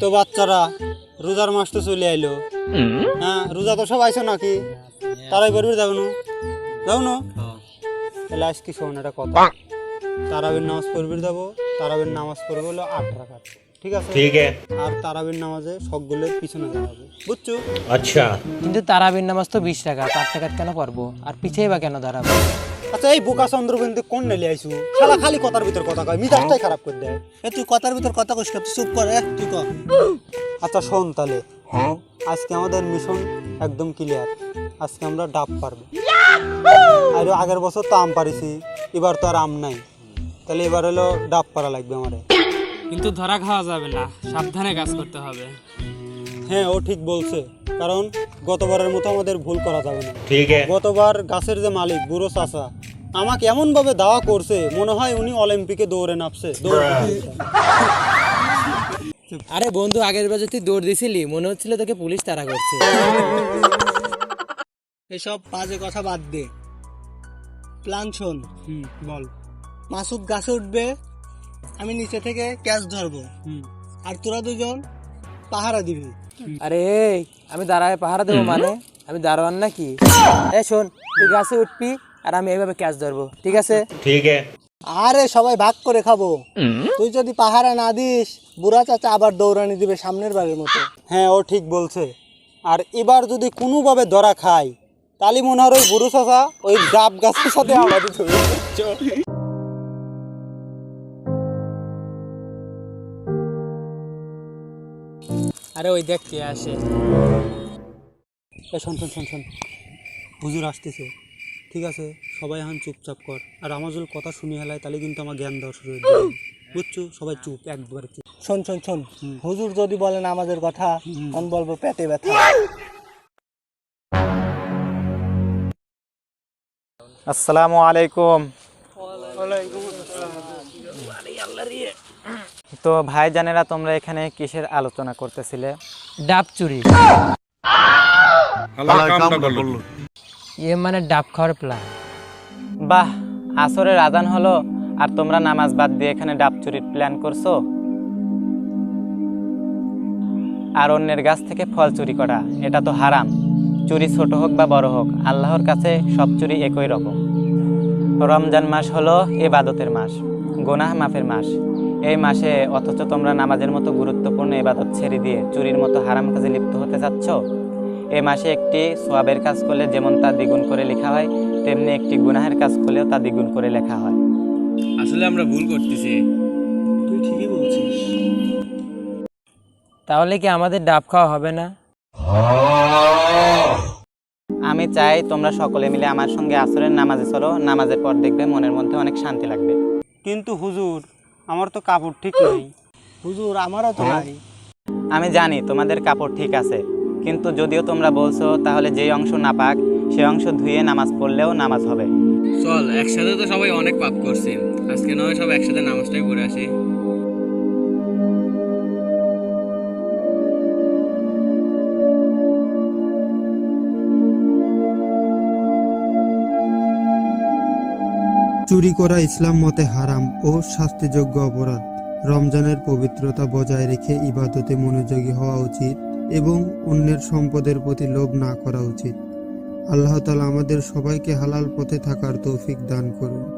তো বাচ্চারা, রোজার মাস তো চলে আইলো। হ্যাঁ রোজা তো সব আইছো নাকি? তারাই বেরবে যাব না? যাও না? তাহলে আজকে শোন, একটা কথা। তারাবির নামাজ পড়বি যাব, তারাবির নামাজ পড়বে হলো আট রাখাত। ঠিক আছে? ঠিক আছে। আর তারাবির নামাজে পিছনে বুঝছ? আচ্ছা। কিন্তু তারাবির নামাজ তো বিশ টাকা পাঁচ টাকা কেন পারব আর পিছিয়ে বা কেন দাঁড়াবো? আচ্ছা এই বোকা চন্দ্রবিন্দু কোন নেলে আইছু শালা খালি কথার ভিতর কথা কয় মিজাজটাই খারাপ করে দেয়। এ তুই কথার ভিতর কথা কইস চুপ কর এক তুই কর আচ্ছা শোন তাহলে। আজকে আমাদের মিশন একদম ক্লিয়ার আজকে আমরা ডাব পারব। আর আগের বছর তো আম পারিছি এবার তো আর আম নাই। তাহলে এবার হলো ডাব পারা লাগবে আমাদের কিন্তু ধরা খাওয়া যাবে না সাবধানে কাজ করতে হবে। হ্যাঁ ও ঠিক বলছে কারণ গতবারের মতো আমাদের ভুল করা যাবে না। ঠিক গতবার গাছের যে মালিক বুড়ো চাষা আমাকে এমনভাবে দাওয়া করছে মনে হয় উনি অলিম্পিকে দৌড়ে নাপছে হ্যাঁ। আরে বন্ধু আগের বার তুই দৌড় দিছিলি মনে হচ্ছিল তোকে পুলিশ তারা করছে। এসব বাজে কথা বাদ দে। প্ল্যান শোন। বল। মাসুক গাছে উঠবে আমি নিচে থেকে ক্যাচ ধরবো। আর তোরা দুজন পাহারা দিবি। আরে আমি দাঁড়ায় পাহারা দেবো মানে? আমি দাঁড়ান নাকি? এ শোন তুই গাছে উঠবি আর আমি এইভাবে ক্যাচ ধরবো ঠিক আছে? ঠিক আছে। আরে সবাই ভাগ করে খাব। তুই যদি পাহারা না দিস বুড়া চাচা আবার দৌড়ানি দিবে সামনের বারের মতো। হ্যাঁ ও ঠিক বলছে। আর এবার যদি কোনোভাবে ধরা খায় তালি মনে হয় ওই বুড়ো চাচা ওই ডাব গাছের সাথে আমাদের আরে ওই দেখ কে আসে শোন শোন শোন শোন। হুজুর আসতেছে। ঠিক আছে? সবাই এখন চুপচাপ কর। আর আমার যদি কথা শুনি হেলায় তাহলে কিন্তু আমার জ্ঞান দেওয়া শুরু হয়ে যাবে। বুঝছ? সবাই চুপ একবারে চুপ শোন শোন শোন। হুজুর যদি বলেন আমাদের কথা আমি বলব পেটে ব্যথা। আসসালামু আলাইকুম। তো ভাইজানেরা তোমরা এখানে কিসের আলোচনা করতেছিলে? ডাব চুরি। ইয়ে মানে ডাব খাওয়ার প্ল্যান বাহ আসরের আজান হলো আর তোমরা নামাজ বাদ দিয়ে এখানে ডাব চুরির প্ল্যান করছ? আর অন্যের গাছ থেকে ফল চুরি করা এটা তো হারাম। চুরি ছোট হোক বা বড় হোক আল্লাহর কাছে সব চুরি একই রকম। রমজান মাস হলো এবাদতের মাস গোনাহ মাফের মাস। এই মাসে অথচ তোমরা নামাজের মতো গুরুত্বপূর্ণ এবাদত ছেড়ে দিয়ে চুরির মতো হারাম কাজে লিপ্ত হতে চাচ্ছ? এ মাসে একটি সোয়াবের কাজ করলে যেমন তা দ্বিগুণ করে লেখা হয় তেমনি একটি গুনাহের কাজ করলেও তা দ্বিগুণ করে লেখা হয়। আসলে আমরা ভুল করতেছি। তুই ঠিকই বলছিস। তাহলে কি আমাদের ডাব খাওয়া হবে না? আমি চাই তোমরা সকলে মিলে আমার সঙ্গে আসরের নামাজে চলো নামাজের পর দেখবে মনের মধ্যে অনেক শান্তি লাগবে। কিন্তু হুজুর আমার তো কাপড় ঠিক নেই। হুজুর আমারও তো নাই। আমি জানি তোমাদের কাপড় ঠিক আছে কিন্তু যদিও তোমরা বলছো তাহলে যে অংশ না পাক সে অংশ ধুয়ে নামাজ পড়লেও নামাজ হবে। চল একসাথে তো সবাই অনেক পাপ করছে। আজকে নয় সব একসাথে নামাজটাই পড়ে আসি। চুরি করা ইসলাম মতে হারাম ও শাস্তিযোগ্য অপরাধ। রমজানের পবিত্রতা বজায় রেখে ইবাদতে মনোযোগী হওয়া উচিত এবং অন্যের সম্পদের প্রতি লোভ না করা উচিত। আল্লাহ তালা আমাদের সবাইকে হালাল পথে থাকার তৌফিক দান করুন।